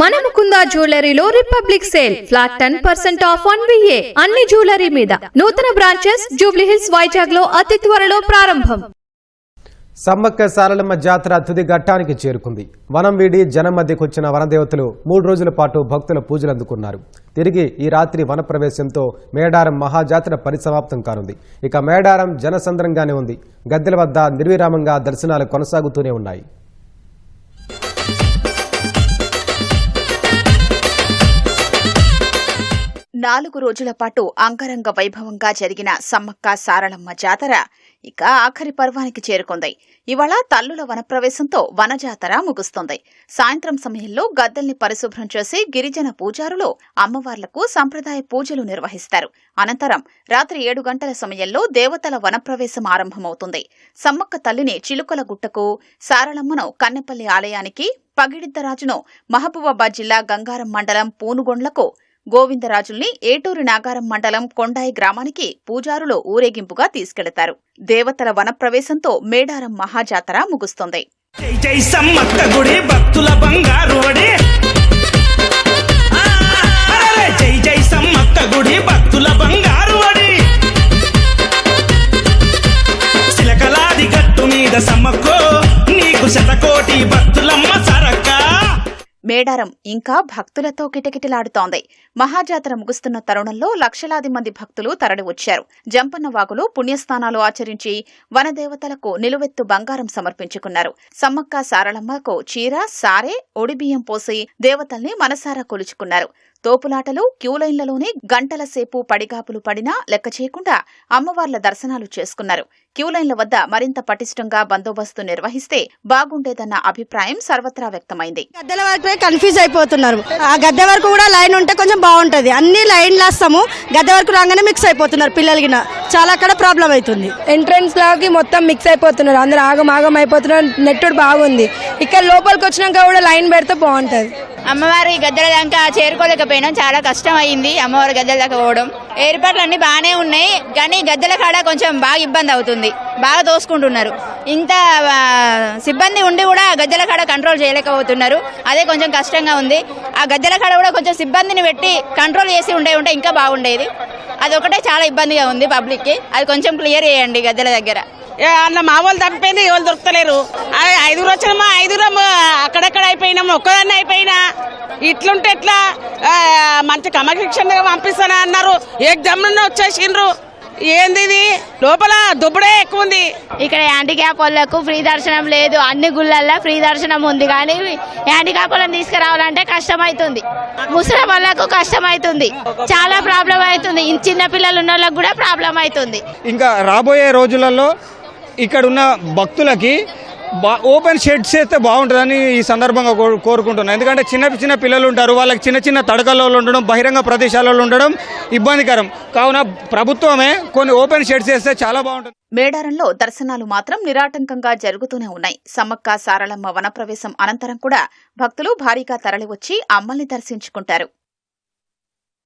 మన Mukunda జ్యువెలరీలో republic sale flat ten percent off one V A అన్ని jewellery మీద. నూతన బ్రాంచెస్ జూబ్లీ హిల్స్ వైజాగ్లో అతి త్వరలో ప్రారంభం. సమ్మక్క సారలమ్మ జాతర తుది ఘట్టానికి చేరుకుంది. వనం వీడి జనం మధ్యకొచ్చిన వనదేవతలు మూడు రోజుల పాటు భక్తుల పూజలు అందుకున్నారు. తిరిగి ఈ రాత్రి వనప్రవేశంతో మేడారం మహాజాతర పరిసమాప్తం కానుంది. ఇక మేడారం జనసంద్రంగానే ఉంది. గద్దెల వద్ద నిర్విరామంగా దర్శనాలు కొనసాగుతూనే ఉన్నాయి. నాలుగు రోజుల పాటు అంగరంగ వైభవంగా జరిగిన సమ్మక్క సారళమ్మ జాతర ఇక ఆఖరి పర్వానికి చేరుకుంది. ఇవాళ తల్లుల వనప్రవేశంతో వనజాతర ముగుస్తుంది. సాయంత్రం సమయంలో గద్దెల్ని పరిశుభ్రం చేసి గిరిజన పూజారులు అమ్మవార్లకు సంప్రదాయ పూజలు నిర్వహిస్తారు. అనంతరం రాత్రి ఏడు గంటల సమయంలో దేవతల వనప్రవేశం ఆరంభమవుతుంది. సమ్మక్క తల్లిని చిలుకల గుట్టకు సారళమ్మను కన్నెపల్లి ఆలయానికి పగిడిద్దరాజును మహబూబాబాద్ జిల్లా గంగారం మండలం పూనుగొండ్లకు గోవిందరాజుల్ని ఏటూరు నాగారం మండలం కొండాయి గ్రామానికి పూజారులు ఊరేగింపుగా తీసుకెళతారు. దేవతల వనప్రవేశంతో మేడారం మహాజాతర ముగుస్తుంది. జై సమ్మక్క గుడి భక్తుల బంగారు జై జై సమ్మక్క గుడి భక్తుల బంగారు గట్టు మీద సమ్మక్కో నీకు శతకోటి భక్తులమ్మ మేడారం ఇంకా భక్తులతో కిటకిటలాడుతోంది. మహాజాతర ముగుస్తున్న తరుణంలో లక్షలాది మంది భక్తులు తరలివచ్చారు. జంపన్న వాగులు పుణ్యస్నానాలు ఆచరించి వనదేవతలకు నిలువెత్తు బంగారం సమర్పించుకున్నారు. సమ్మక్క సారళమ్మకు చీర సారే ఒడిబియ్యం పోసి దేవతల్ని మనసారా కొలుచుకున్నారు. తోపులాటలు క్యూలైన్లలోనే గంటల సేపు పడిగాపులు పడినా లెక్క చేయకుండా అమ్మవార్ల దర్శనాలు చేసుకున్నారు. క్యూలైన్ల వద్ద మరింత పటిష్టంగా బందోబస్తు నిర్వహిస్తే బాగుండేదన్న అభిప్రాయం సర్వత్రా వ్యక్తమైంది. గద్దెల వరకు కన్ఫ్యూజ్ అయిపోతున్నారు. ఆ గద్దె వరకు కూడా లైన్ ఉంటే కొంచెం బాగుంటది. అన్ని లైన్ లాస్తాము గద్దె వరకు రాగానే మిక్స్ అయిపోతున్నారు పిల్లలకి చాలా అక్కడ ప్రాబ్లం అవుతుంది. ఎంట్రన్స్ లాకి మొత్తం మిక్స్ అయిపోతున్నారు. అందరు ఆగం ఆగం అయిపోతున్నారు. నెట్టుడు బాగుంది. ఇక్కడ లోపలికి వచ్చినాక కూడా లైన్ పెడితే బాగుంటది. అమ్మవారి గద్దెల దాకా చేరుకోలేకపోయినాం చాలా కష్టం అయింది అమ్మవారి గద్దెల దాకా పోవడం. ఏర్పాట్లు అన్ని బాగానే ఉన్నాయి కానీ గద్దెల కాడ కొంచెం బాగా ఇబ్బంది అవుతుంది. బాగా దోసుకుంటున్నారు ఇంత సిబ్బంది ఉండి కూడా గద్దెల కాడ కంట్రోల్ చేయలేకపోతున్నారు. అదే కొంచెం కష్టంగా ఉంది. ఆ గద్దెల కాడ కూడా కొంచెం సిబ్బందిని పెట్టి కంట్రోల్ చేసి ఉండే ఉంటే ఇంకా బాగుండేది. అది ఒకటే చాలా ఇబ్బందిగా ఉంది పబ్లిక్కి. అది కొంచెం క్లియర్ చేయండి గద్దెల దగ్గర. అన్న మా వాళ్ళు తప్పిపోయింది ఎవరు దొరకలేరు ఐదుగురు వచ్చినామా ఐదుగురం అక్కడక్కడ అయిపోయినాము ఒక్కదాన్ని అయిపోయినా. ఇట్లుంటే ఎట్లా? మంచి క్రమశిక్షణ పంపిస్తానా అన్నారు. ఎగ్జామ్ నుండి వచ్చేసిండ్రు? ఏంది ఇది? లోపల దుబ్బడే ఎక్కువ ఉంది. ఇక్కడ హ్యాండిక్యాప్ వాళ్ళకు ఫ్రీ దర్శనం లేదు. అన్ని గుళ్ళల్లో ఫ్రీ దర్శనం ఉంది. కానీ హ్యాండిక్యాప్ వాళ్ళని తీసుకురావాలంటే కష్టం అవుతుంది ముసలి వాళ్ళకు కష్టం అవుతుంది చాలా ప్రాబ్లం అవుతుంది. చిన్న పిల్లలు ఉన్న వాళ్ళకు కూడా ప్రాబ్లం అవుతుంది. ఇంకా రాబోయే రోజులలో ఇక్కడ ఉన్న భక్తులకి ఓపెన్ షెడ్స్ అయితే బాగుంటుందని ఈ సందర్భంగా కో- కోరుకుంటున్నాను ఎందుకంటే చిన్న చిన్న పిల్లలు ఉంటారు వాళ్ళకి చిన్న చిన్న తడకల్లో ఉండడం బహిరంగ ప్రదేశాలలో ఉండడం ఇబ్బందికరం. కావున ప్రభుత్వమే కొన్ని ఓపెన్ షెడ్స్ వేస్తే చాలా బాగుంటుంది. మేడారంలో దర్శనాలు మాత్రం నిరాటంకంగా జరుగుతూనే ఉన్నాయి. సమ్మక్క సారళమ్మ వనప్రవేశం అనంతరం కూడా భక్తులు భారీగా తరలివచ్చి అమ్మల్ని దర్శించుకుంటారు.